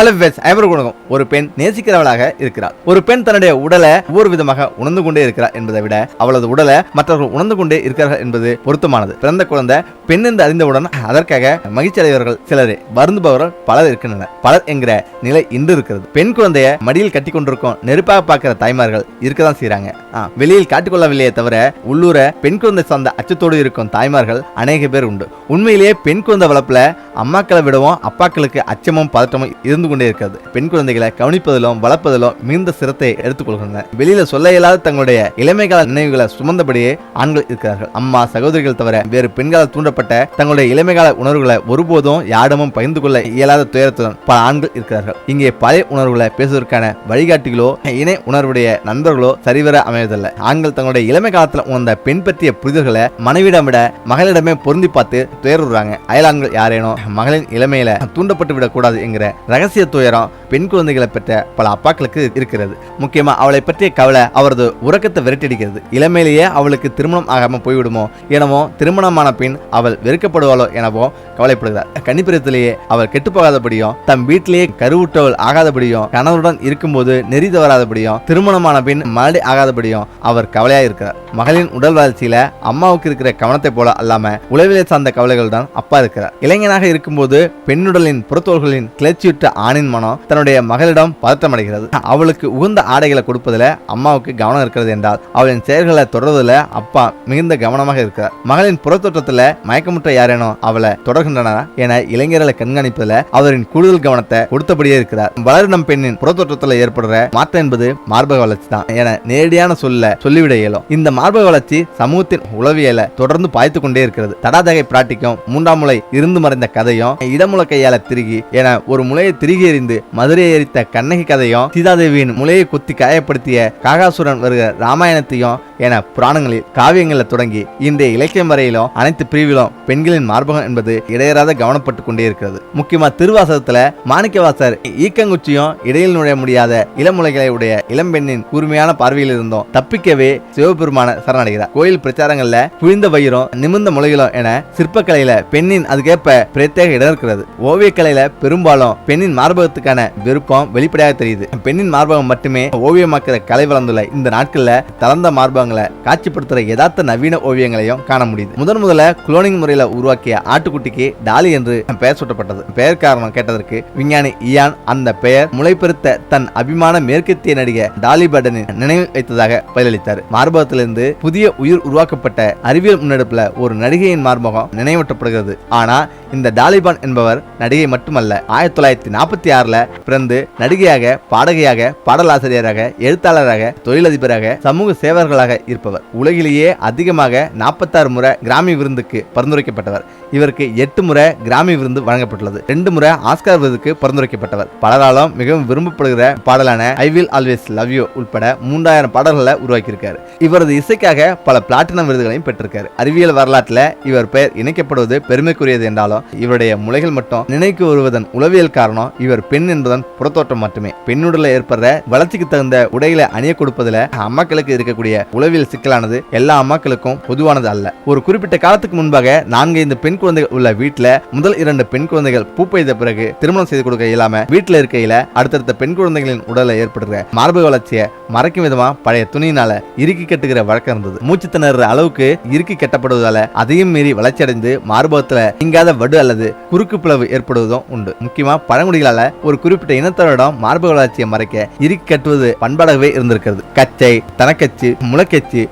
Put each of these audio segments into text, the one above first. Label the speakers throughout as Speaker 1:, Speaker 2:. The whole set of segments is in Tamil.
Speaker 1: ஹலோ வெஸ் ஐவருக்கு ஒரு பெண் நேசிக்கிறவளாக இருக்கிறார் ஒரு பெண் தன்னுடைய உடலை ஒவ்வொரு விதமாக உணர்ந்து கொண்டே இருக்கிறார் என்பதை விட அவளது உடலை மற்றவர்கள் உணர்ந்து கொண்டே இருக்கிறார்கள் என்பது பொருத்தமானது. பிறந்த குழந்தை பெண் என்று அறிந்தவுடன் அதற்காக மகிழ்ச்சி அடைவர்கள் சிலரே. வருந்துபவர்கள் பலர் இருக்கின்றனர். பலர் என்கிற நிலை இன்று இருக்கிறது. பெண் குழந்தைய மடியில் கட்டி கொண்டிருக்கும் நெருப்பாக பார்க்கிற தாய்மார்கள் இருக்கதான் செய்யறாங்க ஆ, வெளியில் காட்டிக்கொள்ளவில்லையே தவிர உள்ளூர பெண் குழந்தை சார்ந்த அச்சத்தோடு இருக்கும் தாய்மார்கள் அநேக பேர் உண்டு. உண்மையிலேயே பெண் குழந்தை வளர்ப்புல அம்மாக்களை விடவும் அப்பாக்களுக்கு அச்சமும் பதட்டமும் இருந்து கொண்டே இருக்கிறது. பெண் குழந்தைகளை கவனிப்பதிலும் வளர்ப்பதிலும் மிகுந்த சிரத்தை எடுத்துக்கொள்கின்றனர். வெளியில சொல்ல இயலாத தங்களுடைய இளமைகால நினைவுகளை சுமந்தபடியே ஆண்கள் இருக்கிறார்கள். அம்மா சகோதரிகள் தவிர வேறு பெண்களால் தூண்டப்பட்ட தங்களுடைய இளமைகால உணர்வுகளை ஒருபோதும் யாரிடமும் பகிர்ந்து கொள்ள இயலாத துயரத்துடன் பல ஆண்கள் இருக்கிறார்கள். இங்கே பழைய உணர்வுகளை பேசுவதற்கான வழிகாட்டிகளோ இணை உணர்வுடைய நண்பர்களோ சரிவர அமைவதில்லை. ஆண்கள் தங்களுடைய இளமை காலத்தில் உணர்ந்த பெண் பற்றிய புரிதல்களை மனைவிடம் விட மகளிடமே பொருந்தி பார்த்து துயருறாங்க. அயலாண்கள் யாரேனோ மகளின் இளமையில தூண்டப்பட்டு விடக்கூடாது என்கிற ரகசிய துயரம் பெண் குழந்தைகளை பெற்ற பல அப்பாக்களுக்கு இருக்கிறது. முக்கியமா அவளை பற்றிய கவலை அவரது உறக்கத்தை விரட்டடிக்கிறது இளமையிலேயே அவளுக்கு திருமணம் ஆகாம போய்விடுமோ எனவோ திருமணமான பின் அவள் வெறுக்கப்படுவாளோ எனவோ கவலைப்படுகிறார். கன்னிப்பிரத்திலேயே அவள் கெட்டு போகாதபடியும் தம் வீட்டிலேயே கருவுற்றவள் ஆகாதபடியும் கணவருடன் இருக்கும்போது நெறி தவறாதபடியும் திருமணமான பின் மறுபடி ஆகாதபடியும் அவர் கவலையா இருக்கிறார். மகளின் உடல் வளர்ச்சியில அம்மாவுக்கு இருக்கிற கவனத்தை போல அல்லாம உளவியலை சார்ந்த கவலைகள் தான் அப்பா இருக்கிறார். இளைஞனாக இருக்கும்போது பெண்ணுடலின் புறத்தோள்களின் கிளர்ச்சியுற்ற ஆணின் மனம் தன்னுடைய மகளிடம் பதட்டம் அடைகிறது அவளுக்கு உகந்த ஆடைகளை கொடுப்பதில் அம்மாவுக்கு கவனம் இருக்கிறது என்றால் அவளின் செயல்களை தொடர்வதில் அப்பா மிகுந்த கவனமாக இருக்கிறார். மகளின் புறத்தோற்றத்துல மயக்கமுற்ற யாரேனோ அவளை தொடர்கின்றனர் என இளைஞர்களை கண்காணிப்பதில் அவரின் கூடுதல் கவனத்தை கொடுத்தபடியே இருக்கிறார். வளரினம் பெண்ணின் புறத்தோற்றத்தில் ஏற்படுற மாற்றம் என்பது மார்பக வளர்ச்சி தான் என நேரடியான சொல்ல சொல்லிவிட இயலும். இந்த மார்பக வளர்ச்சி சமூகத்தின் உளவியலை தொடர்ந்து பாய்த்து கொண்டே இருக்கிறது. தடாதகை பிராட்டிக்கும் மூன்றாம் முளை இருந்து மறைந்த கதையும் இடமுள கையால திருகி என ஒரு முளையை திருகி எறிந்து மதுரையை எரித்த கண்ணகி கதையும் சீதாதேவியின் முளையை குத்தி காயப்படுத்திய காகாசுரன் வருகிற ராமாயணத்தையும் என புராணங்களில் காவியங்களில் தொடங்கி இன்றைய இலக்கியம் வரையிலும் அனைத்து பிரிவிலும் பெண்களின் மார்பகம் என்பது இடையறாத கவனப்பட்டு கொண்டே இருக்கிறது. முக்கியமா திருவாசகத்துல மாணிக்கவாசர் ஈக்கங்குச்சியும் இடையில் நுழைய முடியாத இளமுலைகளை உடைய இளம்பெண்ணின் கூர்மையான பார்வையில் இருந்தும் தப்பிக்கவே சிவபெருமான சரணடைகிறார். கோயில் பிரச்சாரங்கள்ல குவிந்த வயிறும் நிமிர்ந்த முளைகளும் என சிற்பக்கலையில பெண்ணின் அதுக்கேற்ப பிரத்யேக இடம் இருக்கிறது. ஓவியக்கலையில பெரும்பாலும் பெண்ணின் மார்பகத்துக்கான விருப்பம் வெளிப்படையாக தெரியுது. பெண்ணின் மார்பகம் மட்டுமே ஓவியமாக்குற கலை வளர்ந்துள்ள இந்த நாட்கள்ல தளர்ந்த மார்பகம் மார்பகங்களை காட்சிப்படுத்துற யதார்த்த நவீன ஓவியங்களையும் காண முடியுது. முதன் முதல்ல குளோனிங் முறையில உருவாக்கிய ஆட்டுக்குட்டிக்கு டாலி என்று பெயர் சூட்டப்பட்டது. பெயர் காரணம் கேட்டதற்கு விஞ்ஞானி இயான் அந்த பெயர் முளைப்பெருத்த தன் அபிமான மேற்கத்திய நடிகை டாலி பட்டனின் நினைவு வைத்ததாக பதிலளித்தார். மார்பகத்திலிருந்து புதிய உயிர் உருவாக்கப்பட்ட அறிவியல் முன்னெடுப்புல ஒரு நடிகையின் மார்பகம் நினைவூட்டப்படுகிறது. ஆனா இந்த டாலிபான் என்பவர் நடிகை மட்டுமல்ல ஆயிரத்தி தொள்ளாயிரத்தி நாற்பத்தி ஆறுல பிறந்து நடிகையாக பாடகையாக பாடலாசிரியராக எழுத்தாளராக தொழிலதிபராக சமூக சேவர்களாக இருப்பவர். உலகிலேயே அதிகமாக நாற்பத்தாறு முறை கிராமி விருந்துக்கு பரிந்துரைக்கப்பட்டவர். இவருக்கு எட்டு முறை கிராமி விருது வழங்கப்பட்டுள்ளது. ரெண்டு முறை ஆஸ்கார் விருதுக்கு பரிந்துரைக்கப்பட்டவர். பலராலும் மிகவும் விரும்பப்படுகிற பாடலான I will always love you உட்பட மூன்றாயிரம் பாடல்களை உருவாக்கியிருக்காரு. இவரது இசைக்காக பல பிளாட்டினம் விருதுகளையும் பெற்றிருக்காரு. அறிவியல் வரலாற்றில் இவர் பெயர் இணைக்கப்படுவது பெருமைக்குரியது என்றாலும் இவருடைய முலைகள் மட்டும் நினைக்கு வருவதன் உளவியல் காரணம் இவர் பெண் என்பதன் புறத்தோற்றம் மட்டுமே. பெண்ணுடல ஏற்படுற வளர்ச்சிக்கு தகுந்த உடைகளை அணிய கொடுப்பதில் அம்மாக்களுக்கு இருக்கக்கூடிய உளவியல் சிக்கலானது எல்லா அம்மாக்களுக்கும் பொதுவானது அல்ல. ஒரு குறிப்பிட்ட காலத்துக்கு முன்பாக நான்கு ஐந்து பெண் குழந்தைகள் உள்ள வீட்டுல முதல் இரண்டு பெண் குழந்தைகள் பூ பெய்த பிறகு திருமணம் செய்து கொடுக்க இயலாம வீட்டுல இருக்கையில அடுத்தடுத்த பெண் குழந்தைகளின் உடலை ஏற்படுற மார்பு வளர்ச்சியை மறைக்கும் விதமா பழைய துணியினால இறுக்கி கட்டுகிற வழக்கம் இருந்தது. மூச்சு திணற அளவுக்கு இறுக்கி கட்டப்படுவதால அதையும் மீறி வளர்ச்சி அடைந்து மார்பகத்துல நீங்காத வடு அல்லது குறுக்கு பிளவு ஏற்படுவதும் உண்டு. முக்கியமா பழங்குடிகளால ஒரு குறிப்பிட்ட இனத்தவரிடம் மார்பக வளர்ச்சியை மறைக்க இறுக்கி கட்டுவது பண்பாடாகவே இருந்திருக்கிறது. கச்சை தனக்கச்சு முளை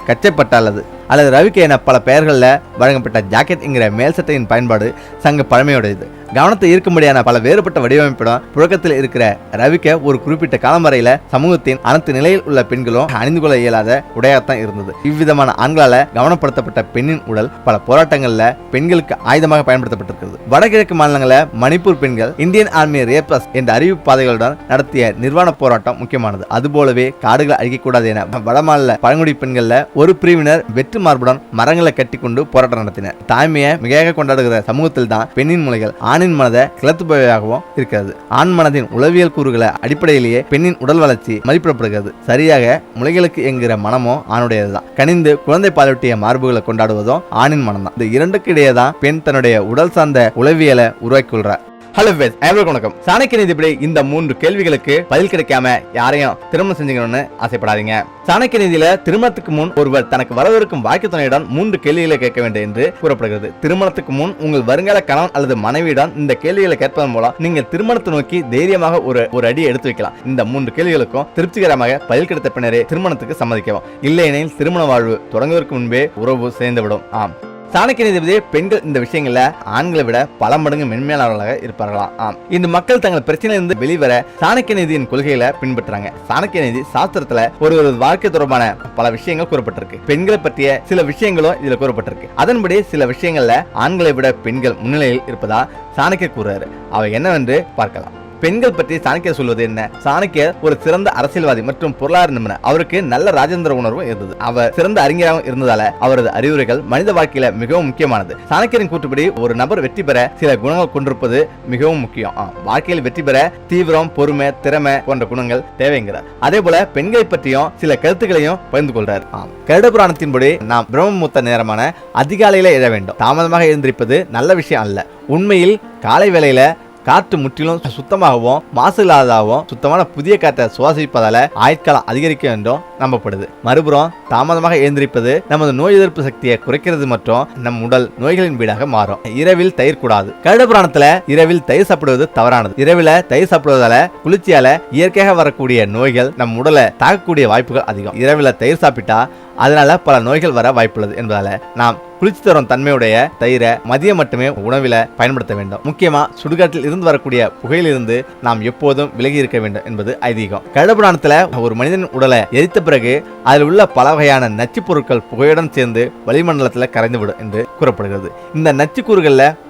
Speaker 1: கச்சைப்பட்ட அல்லது அல்லது ரவிக்கு என பல பெயர்களில் வழங்கப்பட்ட ஜாக்கெட் என்கிற மேல் சட்டையின் பயன்பாடு சங்க பழமையுடையது. கவனத்தை ஈர்க்கும்படியான பல வேறுபட்ட வடிவமைப்பிடம் புழக்கத்தில் இருக்கிற ரவிக்க ஒரு குறிப்பிட்ட காலம் சமூகத்தின் அனைத்து நிலையில் உள்ள பெண்களும் அணிந்து கொள்ள இயலாத உடையாகத்தான் இருந்தது. இவ்விதமான ஆண்களால கவனப்படுத்தப்பட்ட பெண்ணின் உடல் பல போராட்டங்கள்ல பெண்களுக்கு ஆயுதமாக பயன்படுத்தப்பட்டிருக்கிறது. வடகிழக்கு மாநிலங்களில் மணிப்பூர் பெண்கள் இந்தியன் ஆர்மி ரேப்ரஸ் என்ற அறிவிப்பு பாதைகளுடன் நடத்திய நிர்வாண போராட்டம் முக்கியமானது. அதுபோலவே காடுகளை அழிக்கக்கூடாது என வடமாநில பழங்குடி பெண்கள்ல ஒரு பிரிவினர் வெற்று மார்புடன் மரங்களை கட்டிக்கொண்டு போராட்டம் நடத்தினர். தாய்மையை மிகையாக கொண்டாடுகிற சமூகத்தில் தான் பெண்ணின் முலைகள் ஆணின் மனதை கிளத்துபவையாகவும் இருக்கிறது. ஆண் மனதின் உளவியல் கூறுகளை அடிப்படையிலேயே பெண்ணின் உடல் வளர்ச்சி மதிப்பிடப்படுகிறது. சரியாக முளைகளுக்கு என்கிற மனமும் ஆணுடையதுதான். கனிந்து குழந்தை பாலூட்டிய மார்புகளை கொண்டாடுவதும் ஆணின் மனம் தான் இந்த இரண்டுக்கு இடையே தான் பெண் தன்னுடைய உடல் சார்ந்த உளவியலை உருவாக்கி கொள்றார் ஹலோ பேஸ் அனைவருக்கும் வணக்கம். சாணக்கிய நீதிபடி இந்த மூன்று கேள்விகளுக்கு பதில் கிடைக்காம யாரையும் திருமணம் செஞ்சுக்கணும்னு ஆசைப்படாதீங்க. சாணக்கிய நீதியில திருமணத்துக்கு முன் ஒருவர் தனக்கு வரவிருக்கும் வாழ்க்கை துணையிடம் மூன்று கேள்விகளை கேட்க வேண்டும் என்று கூறப்படுகிறது. திருமணத்துக்கு முன் உங்கள் வருங்கால கணவன் அல்லது மனைவியிடம் இந்த கேள்விகளை கேட்பதன் மூலம் நீங்கள் திருமணத்தை நோக்கி தைரியமாக ஒரு ஒரு அடி எடுத்து வைக்கலாம். இந்த மூன்று கேள்விகளுக்கும் திருப்திகரமாக பதில் கிடைத்த பின்னரே திருமணத்துக்கு சம்மதிக்கவும். இல்லையெனில் திருமண வாழ்வு தொடங்குவதற்கு முன்பே உறவு சேர்ந்துவிடும். ஆம். சாணக்கிய நீதிபதி பெண்கள் இந்த விஷயங்கள்ல ஆண்களை விட பல மடங்கு மென்மையானவர்களாக இருப்பார்களாம். ஆம். இந்த மக்கள் தங்கள் பிரச்சனையிலிருந்து வெளிவர சாணக்கிய நீதியின் கொள்கைகளை பின்பற்றுறாங்க. சாணக்கிய நீதி சாஸ்திரத்துல ஒரு ஒரு வாழ்க்கை தொடர்பான பல விஷயங்கள் கூறப்பட்டிருக்கு. பெண்களை பற்றிய சில விஷயங்களும் இதுல கூறப்பட்டிருக்கு. அதன்படி சில விஷயங்கள்ல ஆண்களை விட பெண்கள் முன்னிலையில் இருப்பதா சாணக்கியர் கூறுறாரு. அவை என்னவென்று பார்க்கலாம். பெண்கள் பற்றி சாணக்கியர் சொல்வது என்ன? சாணக்கியர் ஒரு சிறந்த அரசியல்வாதி மற்றும் பொருளாதார நிபுணர். அவருக்கு நல்ல ராஜேந்திர உணர்வும் இருந்தது. அவர் சிறந்த அறிஞராகவும் இருந்ததால அவரது அறிவுரைகள் மனித வாழ்க்கையில மிகவும் முக்கியமானது. சாணக்கியரின் கூற்றுப்படி ஒரு நபர் வெற்றி பெற சில குணங்கள் கொண்டிருப்பது மிகவும் முக்கியம். வாழ்க்கையில் வெற்றி பெற தீவிரம் பொறுமை திறமை போன்ற குணங்கள் தேவைங்கிறார். அதே போல பெண்களை பற்றியும் சில கருத்துக்களையும் பகிர்ந்து கொள்றார். ஆம் கருட புராணத்தின்படி நாம் பிரம்மமுத்த நேரமான அதிகாலையில எழ வேண்டும். தாமதமாக எழுந்திருப்பது நல்ல விஷயம் அல்ல. உண்மையில் காலை வேளையில காற்று முற்றிலும் சுத்தமாகவும் மாசு இல்லாததாகவும் சுத்தமான புதிய காற்றை சுவாசிப்பதால ஆயுட்காலம் அதிகரிக்க வேண்டும் நம்பப்படுது. மறுபுறம் தாமதமாக எழுந்திருப்பது நமது நோய் எதிர்ப்பு சக்தியை குறைக்கிறது மற்றும் நம் உடல் நோய்களின் வீடாக மாறும். இரவில் தயிர் கூடாது. கருட புராணத்துல இரவில் தயிர் சாப்பிடுவது தவறானது. இரவில் தயிர் சாப்பிடுவதால குளிர்ச்சியால இயற்கையாக வரக்கூடிய நோய்கள் நம் உடலை தாக்கக்கூடிய வாய்ப்புகள் அதிகம். இரவில் தயிர் சாப்பிட்டா அதனால பல நோய்கள் வர வாய்ப்புள்ளது என்பதால நாம் குளிர்ச்சி தரும் தன்மையுடைய தயிரை மதியம் மட்டுமே உணவில் பயன்படுத்த வேண்டும். முக்கியமா சுடுகாட்டில் இருந்து வரக்கூடிய புகையிலிருந்து நாம் எப்போதும் விலகி இருக்க வேண்டும் என்பது ஐதீகம். கருடபுராணத்துல ஒரு மனிதன் உடலை எரித்த பிறகு அதில் உள்ள பல வகையான நச்சுப் பொருட்கள் புகையுடன் சேர்ந்து வளிமண்டலத்தில் கரைந்துவிடும் என்று கூறப்படுகிறது. இந்த நச்சு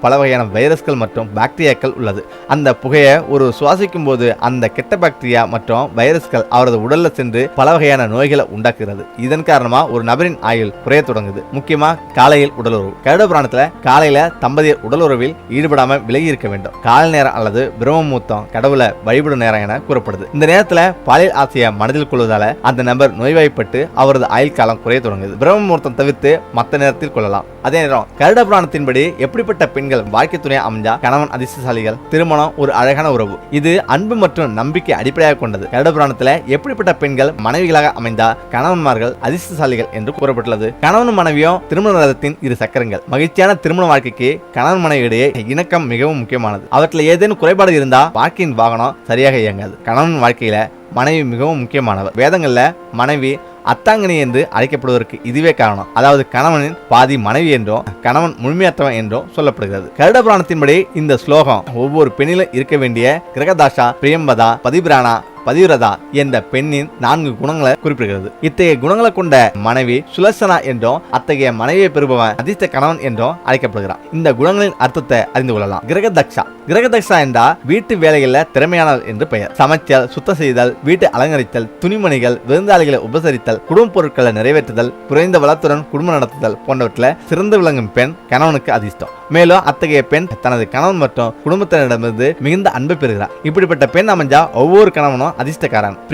Speaker 1: பல வகையான வைரஸ்கள் மற்றும் பாக்டீரியாக்கள் உள்ளது. அந்த புகையை ஒரு சுவாசிக்கும் போது அந்த கெட்ட பாக்டீரியா மற்றும் வைரஸ்கள் அவரது உடலில் சென்று பல வகையான நோய்களை உண்டாக்குகிறது. இதன் காரணமாக ஒரு நபரின் ஆயுள் குறைய தொடங்குது. முக்கியமாக காலையில் உடலுறவு. கருட புராணத்தில் காலையில் தம்பதியர் உடலுறவில் ஈடுபடாமல் விலகி இருக்க வேண்டும். காலை நேரம் அல்லது பிரம்மமூர்த்தம் கடவுளை வழிபடும் நேரம் என கூறப்படுது. இந்த நேரத்தில் பாலியல் ஆசையை மனதில் கொள்வதால அந்த நபர் நோய்வாய்ப்பட்டு அவரது ஆயுள் காலம் குறைய தொடங்குது பிரம்ம முகூர்த்தம் தவிர்த்து மற்ற நேரத்தில் கொள்ளலாம். அதே நேரம் கருட புராணத்தின்படி எப்படிப்பட்ட பெண்கள் வாழ்க்கை துணை அமைஞ்சா கணவன் அதிர்ஷ்டசாலிகள் திருமணம் ஒரு அழகான உறவு. இது அன்பு மற்றும் நம்பிக்கை அடிப்படையாக கொண்டது. கருட புராணத்துல எப்படிப்பட்ட பெண்கள் மனைவிகளாக அமைந்தா கணவன்மார்கள் அதிர்ஷ்டசாலிகள் என்று கூறப்பட்டுள்ளது. கணவன் மனைவியும் திருமண ரதத்தின் இரு சக்கரங்கள். மகிழ்ச்சியான திருமண வாழ்க்கைக்கு கணவன் மனைவியிடையே இணக்கம் மிகவும் முக்கியமானது. அவற்றில் ஏதேனும் குறைபாடு இருந்தா வாழ்க்கையின் வாகனம் சரியாக இயங்காது. கணவன் வாழ்க்கையில மனைவி மிகவும் முக்கியமானவர் வேதங்களில் மனைவி அத்தாங்கனி என்று அழைக்கப்படுவதற்கு இதுவே காரணம். அதாவது கணவனின் பாதி மனைவி என்றும் கணவன் முழுமையற்றவன் என்றும் சொல்லப்படுகிறது. கருட புராணத்தின்படி இந்த ஸ்லோகம் ஒவ்வொரு பெண்ணிலும் இருக்க வேண்டிய கிரகதாஷா பிரியம்பதா பதிபிராணா பதிவிரதா என்ற பெண்ணின் நான்கு குணங்களை குறிப்பிடுகிறது. இத்தகைய குணங்களை கொண்ட மனைவி சுலசனா என்றும் அத்தகைய மனைவியை பெறுபவன் அதிர்ஷ்ட கணவன் என்றும் அழைக்கப்படுகிறான் இந்த குணங்களின் அர்த்தத்தை அறிந்து கொள்ளலாம். கிரகதக்ஷா. கிரகதக்ஷா என்றா வீட்டு வேலைகளில் திறமையானவர் என்று பெயர். சமைச்சல் சுத்தம் செய்தல் வீட்டை அலங்கரித்தல் துணிமணிகள் விருந்தாளிகளை உபசரித்தல் குடும்ப பொருட்களை நிறைவேற்றுதல் குறைந்த வளத்துடன் குடும்பம் நடத்துதல் போன்றவற்றில் சிறந்து விளங்கும் பெண் கணவனுக்கு அதிர்ஷ்டம். மேலும் அத்தகைய பெண் தனது கணவன் மற்றும் குடும்பத்தினரிடமிருந்து மிகுந்த அன்பை பெறுகிறார். இப்படிப்பட்ட பெண் அமைஞ்சா ஒவ்வொரு கணவனும் அதிர்ஷ்டக்காரன்